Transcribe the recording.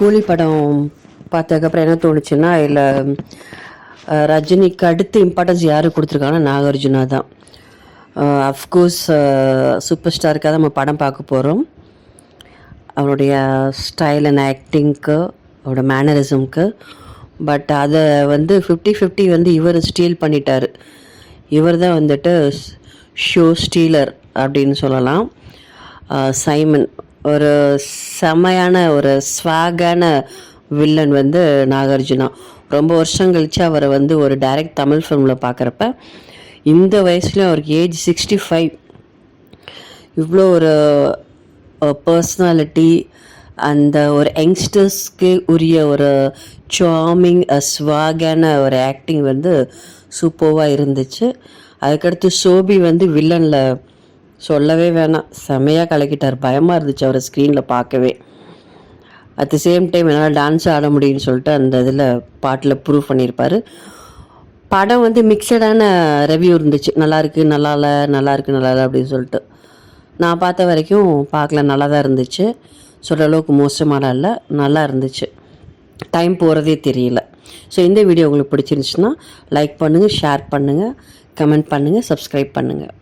கூலி படம் பார்த்ததுக்கப்புறம் என்ன தோணுச்சுன்னா இதில் ரஜினிக்கு அடுத்து இம்பார்ட்டன்ஸ் யார் கொடுத்துருக்காங்கன்னா நாகார்ஜுனா தான். அஃப்கோர்ஸ் சூப்பர் ஸ்டாருக்காக நம்ம படம் பார்க்க போகிறோம் அவருடைய ஸ்டைல் அண்ட் ஆக்டிங்க்கு அவரோட மேனரிசம்க்கு பட் அதை வந்து ஃபிஃப்டி ஃபிஃப்டி வந்து இவர் ஸ்டீல் பண்ணிட்டார். இவர் தான் வந்துட்டு ஷோ ஸ்டீலர் அப்படின்னு சொல்லலாம். சைமன். ஒரு செமையான ஒரு ஸ்வாகான வில்லன் வந்து நாகார்ஜுனா. ரொம்ப வருஷம் கழித்து அவரை வந்து ஒரு டைரக்ட் தமிழ் ஃபிலிமில் பார்க்குறப்ப இந்த வயசுலேயும் அவருக்கு ஏஜ் சிக்ஸ்டி ஃபைவ் இவ்வளோ ஒரு பர்சனாலிட்டி அந்த ஒரு யங்ஸ்டர்ஸ்க்கு உரிய ஒரு சாமிங் ஸ்வாகான ஒரு ஆக்டிங் வந்து சூப்பர்வாக இருந்துச்சு. அதுக்கடுத்து சோபி வந்து வில்லனில் சொல்லவே வேணாம். செமையாக கலக்கிட்டார். பயமாக இருந்துச்சு அவரை ஸ்க்ரீனில் பார்க்கவே. அட் தி சேம் டைம் என்னால் டான்ஸ் ஆட முடியும்னு சொல்லிட்டு அந்த இதில் பாட்டில் ப்ரூவ் பண்ணியிருப்பார். படம் வந்து மிக்சடான ரெவ்யூ இருந்துச்சு. நல்லாயிருக்கு நல்லா இல்லை நல்லாயிருக்கு நல்லா இல்லை அப்படின்னு சொல்லிட்டு. நான் பார்த்த வரைக்கும் பார்க்கல நல்லா தான் இருந்துச்சு. சொல்கிற அளவுக்கு மோசமான இல்லை நல்லா இருந்துச்சு. டைம் போகிறதே தெரியல. ஸோ இந்த வீடியோ உங்களுக்கு பிடிச்சிருந்துச்சுன்னா லைக் பண்ணுங்கள் ஷேர் பண்ணுங்கள் கமெண்ட் பண்ணுங்கள் சப்ஸ்கிரைப் பண்ணுங்கள்